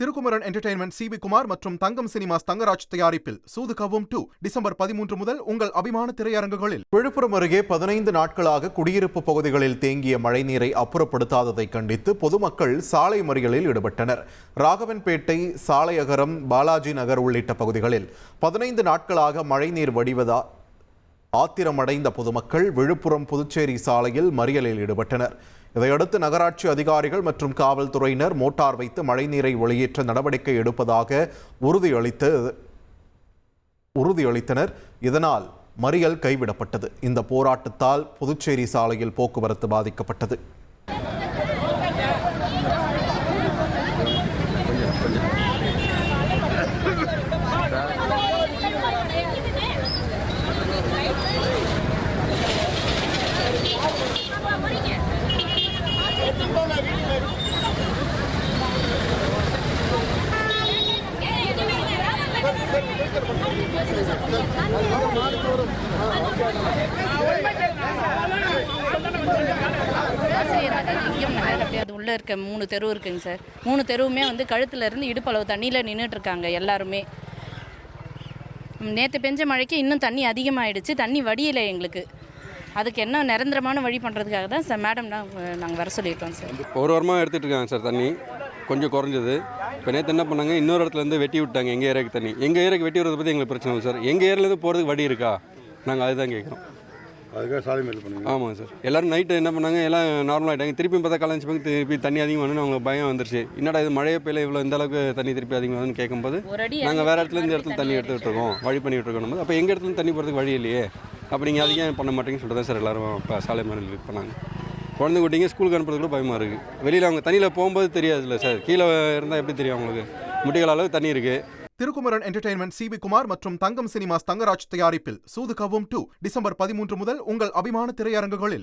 Thirukumaran entertainment C V Kumar மற்றும் Thangam cinemas Thangaraj தயாரிப்பில். சூது கவும் two December பதிமூன்று முதல் உங்கள் அபிமான திரையரங்குகளில். விழுப்புரம் அருகே பதினைந்து நாட்களாக குடியிருப்பு பகுதிகளில் தேங்கிய மழைநீரை அப்புறப்படுத்தாததை கண்டித்து பொதுமக்கள் சாலை மறியலில் ஈடுபட்டனர். ராகவன்பேட்டை சாலையகரம் பாலாஜி நகர் உள்ளிட்ட பகுதிகளில். பதினைந்து நாட்களாக மழைநீர் வடிவதா ஆத்திரமடைந்த பொதுமக்கள் விழுப்புரம் புதுச்சேரி சாலையில் மறியலில் ஈடுபட்டனர். இதையடுத்து நகராட்சி அதிகாரிகள் மற்றும் காவல்துறையினர் மோட்டார் வைத்து மழைநீரை வெளியேற்ற நடவடிக்கை எடுப்பதாக உறுதியளித்து உறுதியளித்தனர். இதனால் மறியல் கைவிடப்பட்டது. இந்த போராட்டத்தால் புதுச்சேரி சாலையில் போக்குவரத்து பாதிக்கப்பட்டது ஆசிரியர் நகர் லிங்கம் நகர் அப்படி அது உள்ளே இருக்க மூணு தெரு இருக்குங்க சார். மூணு தெருவுமே வந்து கழுத்துல இருந்து இடுப்பளவு தண்ணியில் நின்றுட்டு இருக்காங்க எல்லாருமே நேற்று பெஞ்ச மழைக்கு இன்னும் தண்ணி அதிகமாகிடுச்சு தண்ணி வடியலை எங்களுக்கு அதுக்கு என்ன நிரந்தரமான வழி பண்ணுறதுக்காக தான் சார் மேடம் நாங்கள் வர சொல்லியிருக்கோம் சார். ஒரு வாரமாக எடுத்துகிட்டு இருக்காங்க சார் தண்ணி. கொஞ்சம் குறைஞ்சது. இப்போ நேற்று என்ன பண்ணாங்க? இன்னொரு இடத்துல இருந்து வெட்டி விட்டாங்க எங்கள் ஏரியாவுக்கு தண்ணி. எங்கள் ஏரியாவுக்கு வெட்டி விடுறத பற்றி எங்களுக்கு பிரச்சனை இல்லை சார். எங்கள் ஏரியாலேருந்து போகிறதுக்கு வழி இருக்கா? நாங்கள் அதுதான் கேட்குறோம். அதுக்காக சாலை மேல் பண்ணுங்க. ஆமாங்க சார். எல்லோரும் நைட்டு என்ன பண்ணாங்க? எல்லாம் நார்மல் ஆகிட்டாங்க திருப்பி பார்த்தா காலேஜ் பக்கம் திருப்பி தண்ணி அதிகமானு அவங்களுக்கு பயம் வந்துருச்சு. என்னடா இது மழையே பெய்யல இவ்வளோ இந்த அளவுக்கு தண்ணி திருப்பி அதிகமாகுதுன்னு கேட்கும்போது நாங்கள் வேறு இடத்துல இந்த இடத்துல தண்ணி எடுத்துகிட்டு இருக்கோம். வழி பண்ணிகிட்டு இருக்கோம் அப்போ எங்கள் இடத்துல தண்ணி போகிறதுக்கு வழி இல்லையே? அப்போ நீங்கள் அதிகம் பண்ண மாட்டேங்கன்னு சொல்லிட்டு தான் சார் எல்லோரும் இப்போ சாலை மேலே பண்ணாங்க. குழந்தை குட்டிங்க ஸ்கூலுக்கு அனுப்புறது கூட பயமாக இருக்குது வெளியில் அவங்க தண்ணியில் போகும்போது தெரியாதுல்ல சார். கீழே இருந்தால் எப்படி தெரியும் அவங்களுக்கு? முட்டிகள் அளவு தண்ணி இருக்குது Thirukumaran entertainment C V Kumar மற்றும் தங்கம் சினிமாஸ் தங்கராஜ் தயாரிப்பில் சூது கவும் டூ டிசம்பர் பதிமூன்று முதல் உங்கள் அபிமான திரையரங்குகளில்.